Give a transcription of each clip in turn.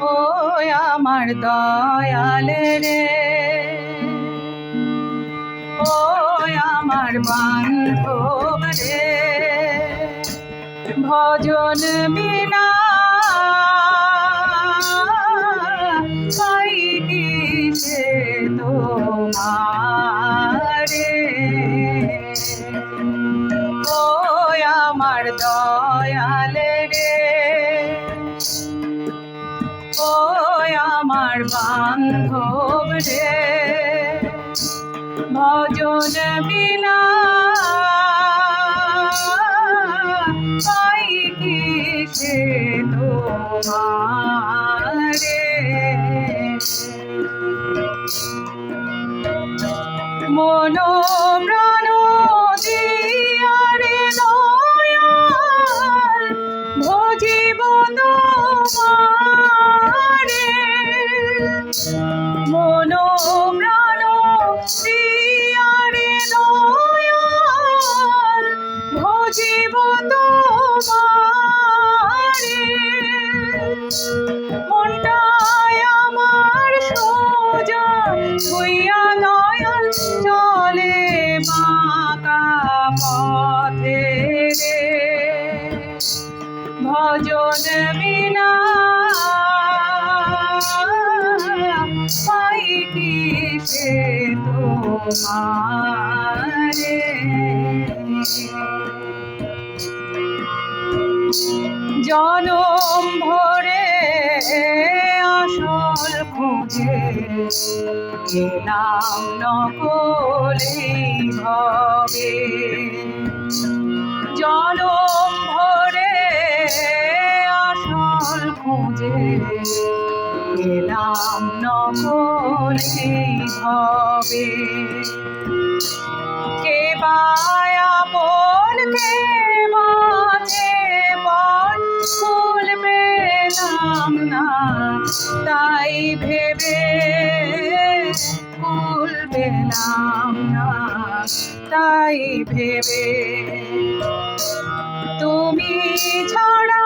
ও আমার দয়াল রে। ও আমার বান্ধব রে। ভজন বিনা বান্ধব রে ভজন বিনা পাই কি সে তোমারে? মনো প্রাণ দিয়ারে দয়াল ভজিব তোমারে পাই কি সে তোমারে জনম ভরে আসল খুঁজে গেলাম নকলে ভবে জনম ভরে খুঁজে গেলাম নকলে ভবে কে বায়া মন কে মাঝে মন? খুলবে নাম না, তাই ভেবে খুলবে নাম না, তাই ভেবে। তুমি ছাড়া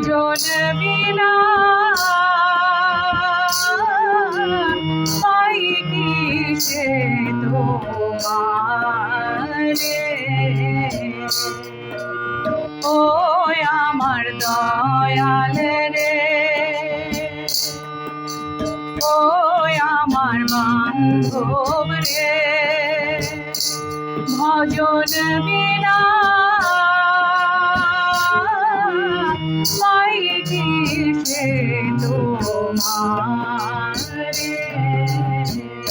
ভজন বিনা। পাই কি সে তোমারে। ও আমার দয়াল রে। ও আমার বান্ধব রে। ভজন বিনা। পাই কিসে তোমার